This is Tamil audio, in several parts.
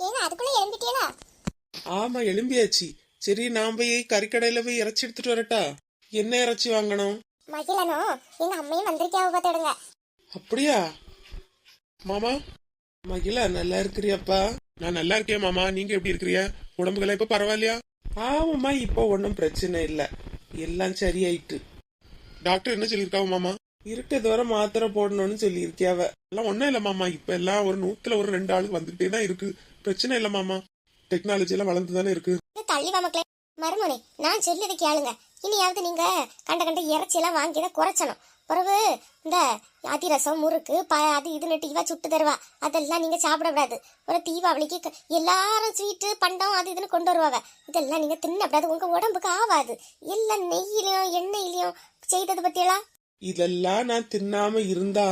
ஏங்க அதுக்குள்ள எழும்பிட்டீங்களா ஆமா எலும்பியாச்சு சரி நான் போய் கறிக்கடையில போய் இறைச்சி எடுத்துட்டு வரட்டா? என்ன இறைச்சி வாங்கணும்? மகிழனோ எங்க அம்மையும் வந்திருக்காவ பார்த்துடுங்க. அப்படியா? மாமா மகிழா நல்லா இருக்கிறியாப்பா? நான் நல்லா இருக்கேன் மாமா. நீங்க எப்படி இருக்கிறிய? உடம்புகளை இப்ப பரவாயில்லையா? ஆமாம்மா இப்போ ஒன்றும் பிரச்சனை இல்ல. எல்லாம் சரியாயிட்டு. டாக்டர் என்ன சொல்லியிருக்காவ மாமா? இருட்டது வரை மாத்திரை போடணும்னு சொல்லியிருக்கியாவ. எல்லாம் ஒன்றும் இல்லை மாமா. இப்ப எல்லாம் ஒரு நூத்துல ஒரு ரெண்டு ஆளுக்கு வந்துகிட்டே தான் இருக்கு. பிரச்சனை இல்லை மாமா. டெக்னாலஜி எல்லாம் வளர்ந்து தானே இருக்கு தள்ளி மக்களே மருமனே நான் சொல்லியதை கேளுங்க. இனியாவது நீங்க கண்ட கண்ட இறைச்சி எல்லாம் வாங்கி தான் குறைச்சணும். பிறகு இந்த அதிரசம் முறுக்கு ப அது இதுன்னு டீவா சுட்டு தருவா. அதெல்லாம் நீங்க சாப்பிடக்கூடாது. ஒரு தீபாவளிக்கு எல்லாரும் ஸ்வீட்டு பண்டம் அது இதுன்னு கொண்டு வருவாங்க இதெல்லாம் நீங்க தின்னக்கூடாது. உங்க உடம்புக்கு ஆகாது எல்லாம் நெய்யிலையும் எண்ணெயிலையும் செய்தது பத்தியெல்லாம்? இதெல்லாம் நான் தின்னாம இருந்தா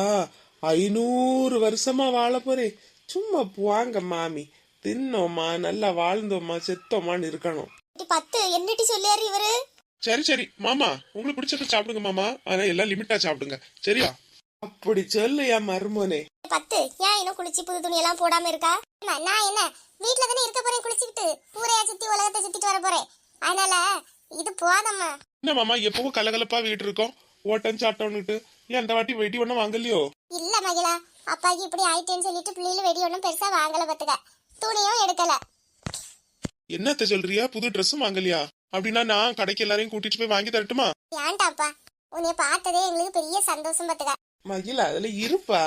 ஐநூறு வருஷமா வாழ போறேன். சும்மா வாங்க மாமி. தின்னோமா? நல்லா வாழ்ந்தோமா? செத்தோமான்னு இருக்கணும். பத்து. என்னட்டி சொல்லியாரு இவரு? சரி சரி. மாமா உங்களுக்கு பிடிச்சத சாப்பிடுங்க மாமா. ஆனா எல்லாம் லிமிட்டா சாப்பிடுங்க. சரியா? அப்படி சொல்லுயா மருமோனே. பத்து. ஏன் இன்னும் குளிச்சு புது துணி எல்லாம் போடாம இருக்கா? நான் என்ன? வீட்ல தானே இருக்க போறேன் குளிச்சுக்கிட்டு. ஊரையா சுத்தி உலகத்தை சுத்திட்டு வர போறேன். அதனால இது போதம்மா. என்ன மாமா? எப்பவும் கலகலப்பா வீட்டு இருக்கோம். ஓட்டம் சாப்பிட்டோன்னுட்டு ஏன் அந்த வாட்டி வெட்டி ஒண்ணும் வாங்கலையோ? இல்ல மகிழா. அப்பாக்கு இப்படி ஆயிட்டேன்னு சொல்லிட்டு பிள்ளைல வெடி ஒண்ணும் பெருசா வாங்கல பத்துக்க. துணியும் எடுக்கல. என்னத்த சொல்றியா? புது ட்ரெஸ்ஸும் வாங்கலையா? அப்படின்னா நான் கடைக்கு எல்லாரையும் கூட்டிட்டு போய் வாங்கி தரட்டுமா? ஏன்டாப்பா? உன்னைய பார்த்ததே எங்களுக்கு பெரிய சந்தோஷம் பத்துக்க மகிழ அதுல இருப்பா.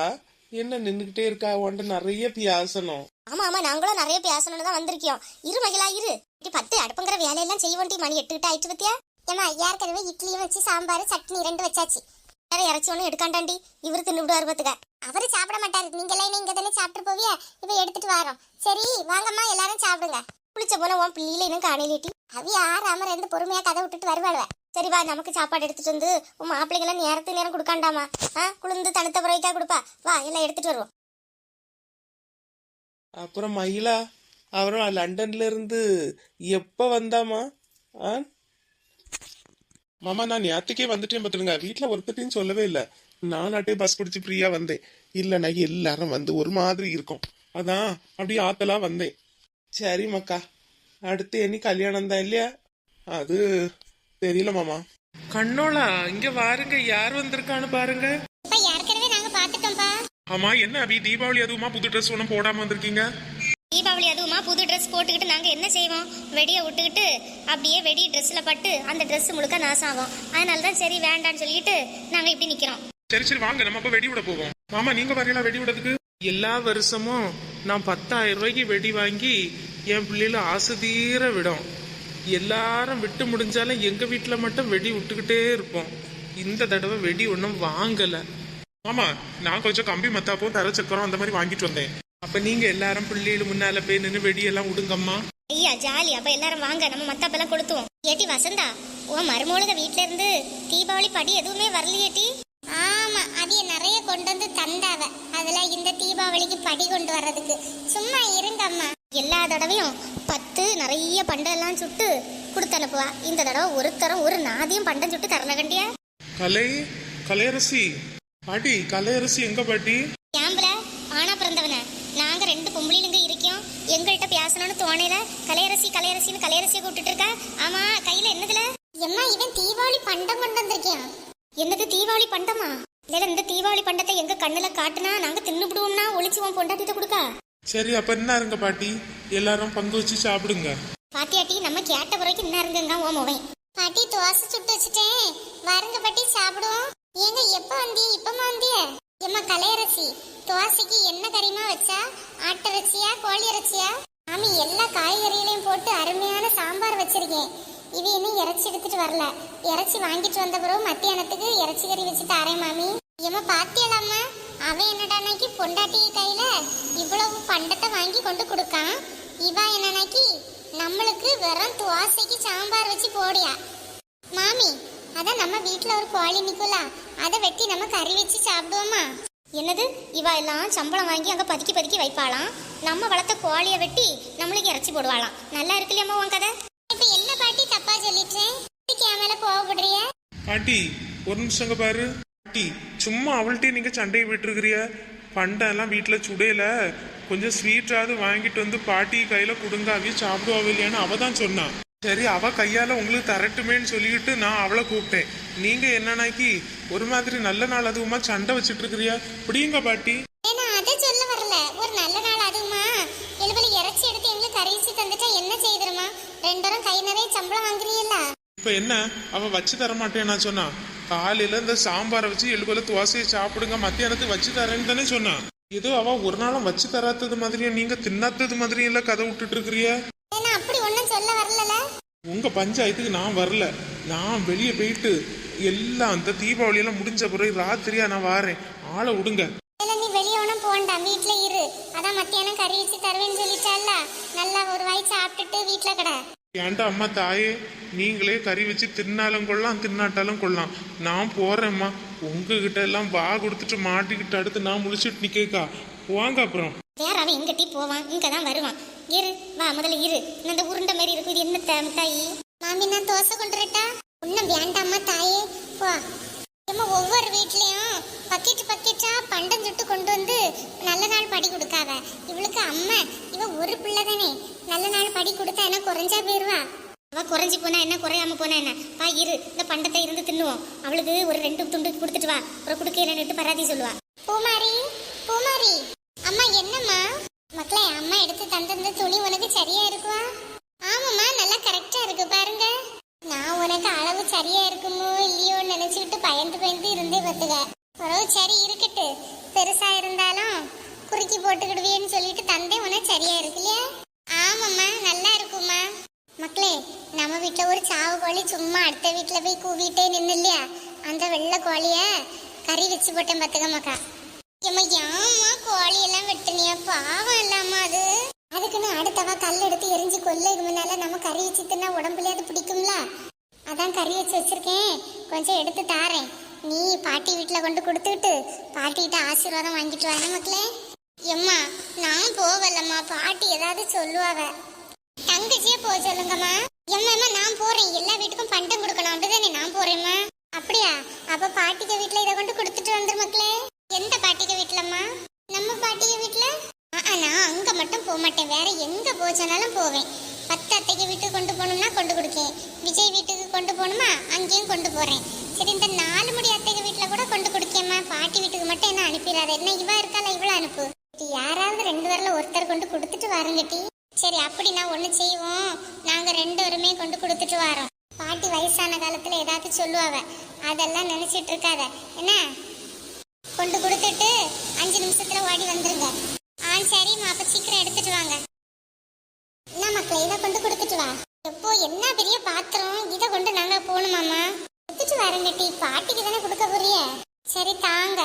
என்ன நின்னுகிட்டே இருக்கா? உன்ட்ட நிறைய பியாசனம் ஆமா ஆமா நாங்களும் நிறைய பேசணும்னு தான் வந்திருக்கோம். இரு மகிழா இரு. இப்படி பத்து அடுப்புங்கிற வேலையெல்லாம் செய்ய வேண்டி மணி எட்டு கிட்ட ஆயிட்டு பத்தியா ஏமா ஏற்கனவே இட்லியும் வச்சு சாம்பார் சட்னி ரெண்டு வச்சாச்சு. வேற இறச்சி ஒன்றும் எடுக்காண்டாண்டி. இவர் தின்னு விடுவாரு அவரு சாப்பிட மாட்டாரு. நீங்க எல்லாம் இங்க தானே சாப்பிட்டு போவிய? இவ எடுத்துட்டு வரோம். சரி வாங்கம்மா எல்லாரும் சாப்பிடுங்க. குளிச்ச போல உன் பிள்ளையில இன்னும் காணையிலேட்டி அவி ஆறாம அமர இருந்து பொறுமையா கதை விட்டுட்டு வருவாளுவ. சரி வா நமக்கு சாப்பாடு எடுத்துட்டு வந்து உன் மாப்பிள்ளைங்கெல்லாம் நேரத்துக்கு நேரம் கொடுக்காண்டாமா? ஆ குளிர்ந்து தனித்த புறவைக்கா கொடுப்பா. வா எல்லாம் எடுத்துட்டு வருவோம். அப்புறம் மகிழா அவரும் லண்டன்ல இருந்து எப்ப வந்தாமா? ஆ? மாமா நான் நேத்துக்கே வந்துட்டேன் பார்த்துடுங்க வீட்டில் ஒருத்தட்டையும் சொல்லவே இல்லை. நானாட்டே பஸ் பிடிச்சி ஃப்ரீயா வந்தேன். இல்லைன்னா எல்லாரும் வந்து ஒரு மாதிரி இருக்கும். அதான் அப்படியே ஆத்தலா வந்தேன். சரி மக்கா அடுத்து என்னி கல்யாணம் தான் இல்லையா? அது தெரியல மாமா. கண்ணோளா இங்க வாருங்க. யார் வந்திருக்கான்னு பாருங்க. ஆமா என்ன அபி? தீபாவளி அதுவுமா புது ட்ரெஸ் ஒன்றும் போடாம வந்திருக்கீங்க? தீபாவளி அதுவுமா புது ட்ரெஸ் போட்டுக்கிட்டு நாங்க என்ன செய்வோம்? வெடியை விட்டுக்கிட்டு அப்படியே வெடி ட்ரெஸ்ல பட்டு அந்த Dress முழுக்க நாசம் ஆகும் அதனால தான் சரி வேண்டான்னு சொல்லிட்டு நாங்க இப்படி நிக்கிறோம். சரி சரி வாங்க. நம்ம அப்ப வெடி விட போவோம். மாமா நீங்க வரீங்களா வெடி விடறதுக்கு? எல்லா வருஷமும் நான் பத்தாயிரம் ரூபாய்க்கு வெடி வாங்கி என் பிள்ளைல ஆசை தீர விடும். எல்லாரும் விட்டு முடிஞ்சாலும் எங்க வீட்டுல மட்டும் வெடி விட்டுக்கிட்டே இருப்போம். இந்த தடவை வெடி ஒன்றும் வாங்கல. ஆமா நான் கொஞ்சம் கம்பி மத்தாப்போ தர சக்கரம் அந்த மாதிரி வாங்கிட்டு வந்தேன். அப்ப நீங்க எல்லாரும் பிள்ளைகள் முன்னால போய் நின்று வெடியெல்லாம் விடுங்கம்மா ஐயா ஜாலி. அப்ப எல்லாரும் வாங்க. நம்ம மத்தாப்பெல்லாம் கொளுத்துவோம் ஏட்டி வசந்தா உன் மருமகளுக வீட்ல இருந்து தீபாவளி படி எதுவுமே வரலையேட்டி ஆமா அதைய நிறைய கொண்டு வந்து தந்தாவ. அதுல இந்த தீபாவளிக்கு படி கொண்டு வர்றதுக்கு. சும்மா இருங்கம்மா. எல்லா தடவையும் பத்து நிறைய பண்டெல்லாம் சுட்டு கொடுத்து அனுப்புவா. இந்த தடவை ஒரு தரம் ஒரு நாதியும் பண்டம் சுட்டு தரல கண்டியா? கலை கலையரசி. பாட்டி கலையரசி எங்க பாட்டி கேம்புல ஆனா பிறந்தவன நாங்க ரெண்டு பொம்பளைங்க இருக்கோம் எங்கள்கிட்ட தோணையில கலையரசி கலையரசின்னு கலையரசியை கூப்பிட்டு இருக்கா? ஆமா கையில என்னதுல? எம்மா இவன் தீபாவளி பண்டம் கொண்டு வந்திருக்கியான் என்னது தீபாவளி பண்டமா? இல்ல இந்த தீபாவளி பண்டத்தை எங்க கண்ணுல காட்டுனா நாங்க தின்னுபிடுவோம்னா ஒளிச்சுவோம் பொண்டாட்டிட்ட கொடுக்கா? சரி அப்ப என்ன இருங்க பாட்டி? எல்லாரும் பங்கு வச்சு சாப்பிடுங்க. பாட்டியாட்டி நம்ம கேட்ட பிறகு என்ன இருங்குங்க ஓ மோவன் பாட்டி தோசை சுட்டு வச்சுட்டேன். வருங்க பாட்டி சாப்பிடுவோம். ஏங்க எப்ப வந்திய? இப்பமா வந்திய? எம்மா கலையரசி தோசைக்கு என்ன கறிமா வச்சா? ஆட்டிறைச்சியா கோழி இறைச்சியா? மாமி எல்லா காய்கறிகளையும் போட்டு அருமையான சாம்பார் வச்சிருக்கேன். இது இன்னும் இறைச்சி எடுத்துட்டு வரல. இறைச்சி வாங்கிட்டு வந்த பிறகு மத்தியானத்துக்கு இறைச்சி கறி வச்சு தரேன் மாமி. ஏமா பாத்தியலாமா அவன் என்னடானாக்கி பொண்டாட்டி கையில இவ்வளவு பண்டத்தை வாங்கி கொண்டு கொடுக்கான்? இவா என்னன்னாக்கி நம்மளுக்கு வெறும் தோசைக்கு சாம்பார் வச்சு போடியா மாமி அதான் நம்ம வீட்டில் ஒரு கோழி. நிக்குலா அதை வெட்டி நம்ம கறி வச்சு சாப்பிடுவோமா? என்னது? இவா எல்லாம் சம்பளம் வாங்கி அங்க பதுக்கி பதுக்கி வைப்பாளாம்? நம்ம வளர்த்த கோழியை வெட்டி நம்மளுக்கு இறைச்சி போடுவாளாம். நல்லா இருக்கு இல்லையம்மா உன் கதை? இப்ப என்ன பாட்டி தப்பா சொல்லிட்டேன் என் மேல கோவப்படுறிய? பாட்டி ஒரு நிமிஷங்க பாரு. பாட்டி சும்மா அவள்கிட்ட நீங்க சண்டையை விட்டுருக்கிறிய? பண்டம் எல்லாம் வீட்டில் சுடையில. கொஞ்சம் ஸ்வீட்டாவது வாங்கிட்டு வந்து பாட்டி கையில கொடுங்க அவைய சாப்பிடுவாங்க இல்லையான்னு அவ தான் சொன்னான் சரி அவ கையால உங்களுக்கு தரட்டுமேன்னு சொல்லிக்கிட்டு நான் அவளை கூப்பிட்டேன். நீங்க என்னன்னாக்கி ஒரு மாதிரி நல்ல நாள் அதுவுமா சண்டை வச்சிட்டு இருக்கிறியா பிடிங்க பாட்டி. ஏன்னா அதை சொல்ல வரல. ஒரு நல்ல நாள் அதுமா எழுபல இறைச்சி எடுத்து எங்களுக்கு கரைச்சி தந்துட்டா என்ன செய்திருமா ரெண்டரும் கை நிறைய சம்பளம் வாங்குறீல்ல இப்ப என்ன? அவ வச்சு தர மாட்டேன் நான் சொன்னா. காலையில இந்த சாம்பாரை வச்சு எழுபல தோசையை சாப்பிடுங்க மத்தியானத்துக்கு வச்சு தரேன்னு தானே சொன்னான் ஏதோ அவ ஒரு நாளும் வச்சு தராதது மாதிரியும் நீங்க தின்னாதது மாதிரியும் இல்ல கதை விட்டுட்டு இருக்கிறிய ஏன்னா அப்படி ஒன்றும் சொல்ல வரல உங்க பஞ்சாயத்துக்கு நான் வரல. நான் வெளியே போயிட்டு எல்லாம் அந்த தீபாவளி எல்லாம் முடிஞ்ச பிறகு ராத்திரியா நான் வாரேன். ஆளை விடுங்க. நீ வெளியே ஒன்றும் போண்டா வீட்ல இரு. அதான் மத்தியானம் கறி வச்சு தருவேன்னு சொல்லிட்டால நல்லா ஒரு வாய் சாப்பிட்டுட்டு வீட்ல கடை. ஏன்டா அம்மா தாயே? நீங்களே கறி வச்சு தின்னாலும் கொள்ளலாம் தின்னாட்டாலும் கொள்ளலாம். நான் போறேம்மா. உங்ககிட்ட எல்லாம் வா கொடுத்துட்டு மாட்டிக்கிட்டு அடுத்து நான் முழிச்சிட்டு நிக்கேக்கா. வாங்க அப்புறம். வேற அவன் எங்கிட்டி போவான். இங்க தான் வருவான். இரு வா முதல்ல இரு. இந்த உருண்டை மாதிரி இருக்கு இது என்ன தாயி மாமி நான் தோசை கொண்டுறட்டா? இன்னும் வேண்டாமா தாயே. வா ஏமா ஒவ்வொரு வீட்லேயும் பக்கெட் பக்கெட்டாக பண்டம் சுட்டு கொண்டு வந்து நல்ல நாள் படி கொடுக்காத. இவளுக்கு அம்மா இவ ஒரு பிள்ளை தானே நல்ல நாள் படி கொடுத்தா என்ன குறைஞ்சா போயிடுவா அவ குறைஞ்சி போனா என்ன குறையாம போனா என்ன? வா இரு. இந்த பண்டத்தை இருந்து தின்னுவோம். அவளுக்கு ஒரு ரெண்டு துண்டு கொடுத்துட்டு வா. ஒரு குடுக்கையில பராதி சொல்லுவா. பூமாரி பூமாரி. அம்மா என்னம்மா? மக்களே அம்மா எடுத்து தந்திருந்த துணி உனக்கு சரியா இருக்குவா ஆமாம்மா நல்லா கரெக்டா இருக்கு பாருங்க. நான் உனக்கு அளவு சரியா இருக்குமோ இல்லையோ நினைச்சுக்கிட்டு பயந்து பயந்து இருந்தே பத்துக பரவ சரி இருக்கட்டு. பெருசா இருந்தாலும் குறுக்கி போட்டுக்கிடுவேன்னு சொல்லிட்டு தந்தே உனக்கு சரியா இருக்கு இல்லையா? ஆமாம்மா நல்லா இருக்கும்மா. மக்களே நம்ம வீட்டில் ஒரு சாவு கோழி சும்மா அடுத்த வீட்டில் போய் கூவிட்டே நின்று இல்லையா? அந்த வெள்ளை கோழிய கறி வச்சு போட்டேன் பார்த்துக்க மக்கா. ஏம்மா ஏம்மா கோழி எல்லாம் வெட்டுனியா? பாவம் இல்லாம அது. அதுக்குன்னு அடுத்தவா கல் எடுத்து எரிஞ்சு கொல்ல. முன்னால நம்ம கறி வச்சு தின்னா உடம்புல அது பிடிக்கும்ல. அதான் கறி வச்சு வச்சிருக்கேன். கொஞ்சம் எடுத்து தாரேன். நீ பாட்டி வீட்டில் கொண்டு கொடுத்துட்டு பாட்டிகிட்ட ஆசீர்வாதம் வாங்கிட்டு வாங்க மக்களே. எம்மா நான் போகலம்மா. பாட்டி ஏதாவது சொல்லுவாவ. தங்கச்சியே போக சொல்லுங்கம்மா. எம்மா நான் போறேன். எல்லா வீட்டுக்கும் பண்டம் கொடுக்கணும். அப்படிதானே நான் போறேம்மா. அப்படியா? அப்ப பாட்டிக்கு வீட்டில் இதை கொண்டு கொடுத்துட்டு வந்துரு மக்களே. எந்த பாட்டிக்கு வீட்டுலம்மா நம்ம பாட்டிக்கு வீட்டுல நான் அங்க மட்டும் போக மாட்டேன். வேற எங்க போச்சனாலும் போவேன். பத்து அத்தைக்கு வீட்டுக்கு கொண்டு போகணும்னா கொண்டு கொடுக்கேன். விஜய் வீட்டுக்கு கொண்டு போகணுமா? அங்கேயும் கொண்டு போறேன். சரி இந்த நாலு முடி அத்தைக்கு வீட்டுல கூட கொண்டு கொடுக்கேம்மா. பாட்டி வீட்டுக்கு மட்டும் என்ன அனுப்பிடாத என்ன இவா இருக்கால இவ்வளவு அனுப்பு. யாராவது ரெண்டு பேர்ல ஒருத்தர் கொண்டு கொடுத்துட்டு வரங்கட்டி சரி அப்படி நான் ஒண்ணு செய்வோம். நாங்க ரெண்டு பேருமே கொண்டு கொடுத்துட்டு வரோம். பாட்டி வயசான காலத்துல ஏதாவது சொல்லுவாவ. அதெல்லாம் நினைச்சிட்டு இருக்காத. என்ன? கொண்டு கொடுத்துட்டு அஞ்சு நிமிஷத்துல ஓடி வந்துருங்க. ஆ சரிம்மா அப்ப சீக்கிரம் எடுத்துட்டு வாங்க. என்ன மக்களை இதை கொண்டு கொடுத்துட்டு வா. எப்போ என்ன பெரிய பாத்திரம்? இதை கொண்டு நாங்க போகணுமாமா எடுத்துட்டு வரேன் டீ பாட்டிக்கு தானே கொடுக்க போறிய? சரி தாங்க.